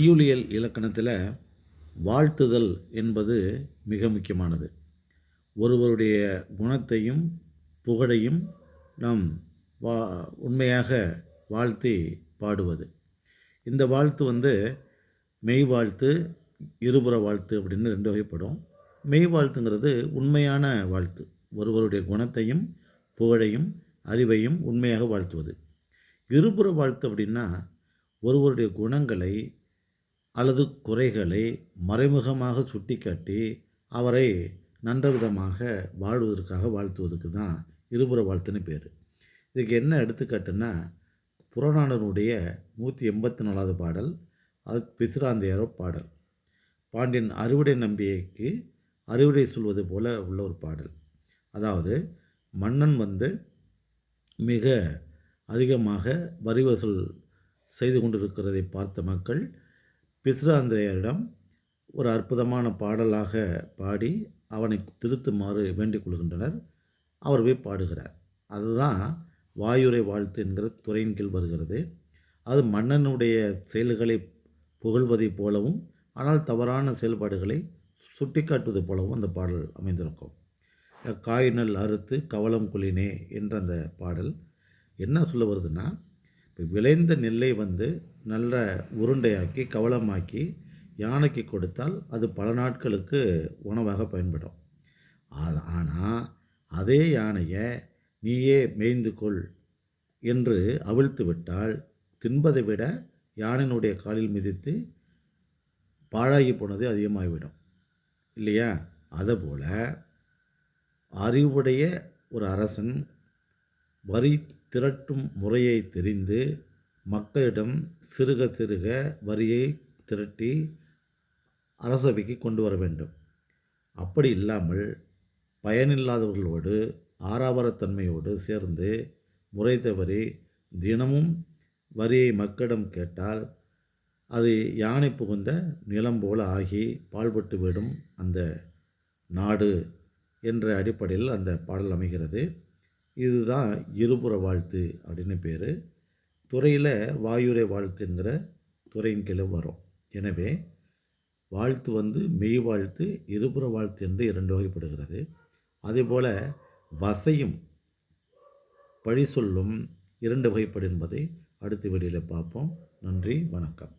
செய்யுளியல் இலக்கணத்தில் வாழ்த்துதல் என்பது மிக முக்கியமானது. ஒருவருடைய குணத்தையும் புகழையும் நாம் வா உண்மையாக வாழ்த்தி பாடுவது. இந்த வாழ்த்து வந்து மெய் வாழ்த்து இருபுற வாழ்த்து அப்படின்னு ரெண்டு வகைப்படும். மெய் வாழ்த்துங்கிறது உண்மையான வாழ்த்து. ஒருவருடைய குணத்தையும் புகழையும் அறிவையும் உண்மையாக வாழ்த்துவது. இருபுற வாழ்த்து அப்படின்னா ஒருவருடைய குணங்களை அல்லது குறைகளை மறைமுகமாக சுட்டிக்காட்டி அவரை நன்ற விதமாக வாழ்வதற்காக வாழ்த்துவதற்கு தான் இருபுற வாழ்த்துன்னு பேர். இதுக்கு என்ன எடுத்துக்காட்டுன்னா புறநானூருடைய நூற்றி எண்பத்தி நாலாவது பாடல் அது பிசிராந்தையாரோ பாடல். பாண்டியன் அறுவடை நம்பிக்கைக்கு அறுவடை சொல்வது போல உள்ள ஒரு பாடல். அதாவது மன்னன் வந்து மிக அதிகமாக வரி வசூல் செய்து கொண்டிருக்கிறதை பார்த்த மக்கள் பிசிராந்தையரிடம் ஒரு அற்புதமான பாடலாக பாடி அவனை திருத்துமாறு வேண்டிக் கொள்கின்றனர். அவர் போய் பாடுகிறார். அதுதான் வாயுரை வாழ்த்து என்கிற துறையின் கீழ் வருகிறது. அது மன்னனுடைய செயல்களை புகழ்வதைப் போலவும் ஆனால் தவறான செயல்பாடுகளை சுட்டிக்காட்டுவது போலவும் அந்த பாடல் அமைந்திருக்கும். காயினல் அறுத்து கவலம் குளினே என்ற அந்த பாடல் என்ன சொல்ல வருதுன்னா விளைந்த நெல்லை வந்து நல்ல உருண்டையாக்கி கவலமாக்கி யானைக்கு கொடுத்தால் அது பல நாட்களுக்கு உணவாக பயன்படும். ஆனால் அதே யானையை நீயே மேய்ந்து கொள் என்று அவிழ்த்து விட்டால் தின்பதை விட யானையினுடைய காலில் மிதித்து பாழாகி போனது அதிகமாகிவிடும். இல்லையா? அதுபோல் அறிவுடைய ஒரு அரசன் வரி திரட்டும் முறையை தெரிந்து மக்களிடம் சிறுக சிறுக வரியை திரட்டி அரசவைக்கு கொண்டு வர வேண்டும். அப்படி இல்லாமல் பயனில்லாதவர்களோடு ஆறாவரத்தன்மையோடு சேர்ந்து முறை தவறி தினமும் வரியை மக்களிடம் கேட்டால் அது யானை புகுந்த நிலம் போல ஆகி பால்பட்டு விடும் அந்த நாடு என்ற அடிப்படையில் அந்த பாடல் அமைகிறது. இதுதான் இருபுற வாழ்த்து அப்படின்னு பேர். துறையில் வாயுரை வாழ்த்துங்கிற துறையின் கீழே வரும். எனவே வாழ்த்து வந்து மெய் வாழ்த்து இருபுற வாழ்த்து என்று இரண்டு வகைப்படுகிறது. அதேபோல் வசையும் பழி சொல்லும் இரண்டு வகைப்படு என்பதை அடுத்த வீடியோவில் பார்ப்போம். நன்றி வணக்கம்.